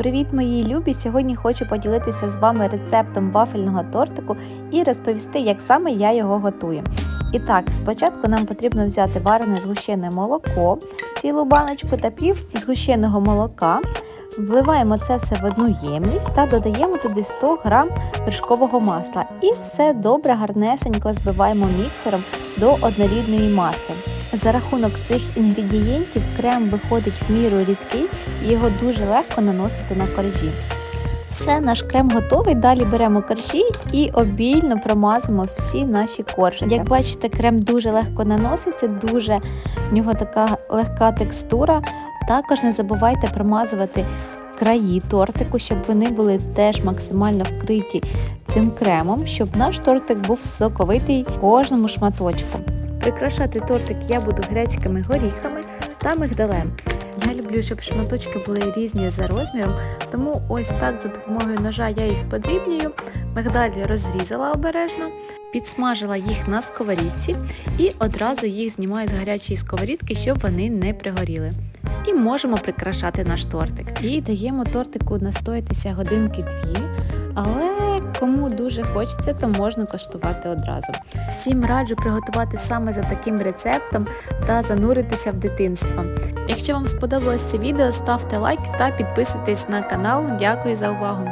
Привіт, мої любі! Сьогодні хочу поділитися з вами рецептом вафельного тортику і розповісти, як саме я його готую. І так, спочатку нам потрібно взяти варене згущене молоко, цілу баночку та пів згущеного молока. Вливаємо це все в одну ємність та додаємо туди 100 г вершкового масла. І все добре, гарнесенько збиваємо міксером до однорідної маси. За рахунок цих інгредієнтів крем виходить в міру рідкий його дуже легко наносити на коржі. Все, наш крем готовий. Далі беремо коржі і обільно промазимо всі наші коржики. Як бачите, крем дуже легко наноситься, дуже в нього така легка текстура. Також не забувайте промазувати краї тортику, щоб вони були теж максимально вкриті цим кремом, щоб наш тортик був соковитий кожному шматочку. Прикрашати тортик я буду грецькими горіхами та мигдалем. Я люблю, щоб шматочки були різні за розміром, тому ось так за допомогою ножа я їх подрібнюю, мигдалі розрізала обережно, підсмажила їх на сковорідці і одразу їх знімаю з гарячої сковорідки, щоб вони не пригоріли. І можемо прикрашати наш тортик. І даємо тортику настоятися годинки-дві, але кому дуже хочеться, то можна коштувати одразу. Всім раджу приготувати саме за таким рецептом та зануритися в дитинство. Якщо вам сподобалось це відео, ставте лайк та підписуйтесь на канал. Дякую за увагу!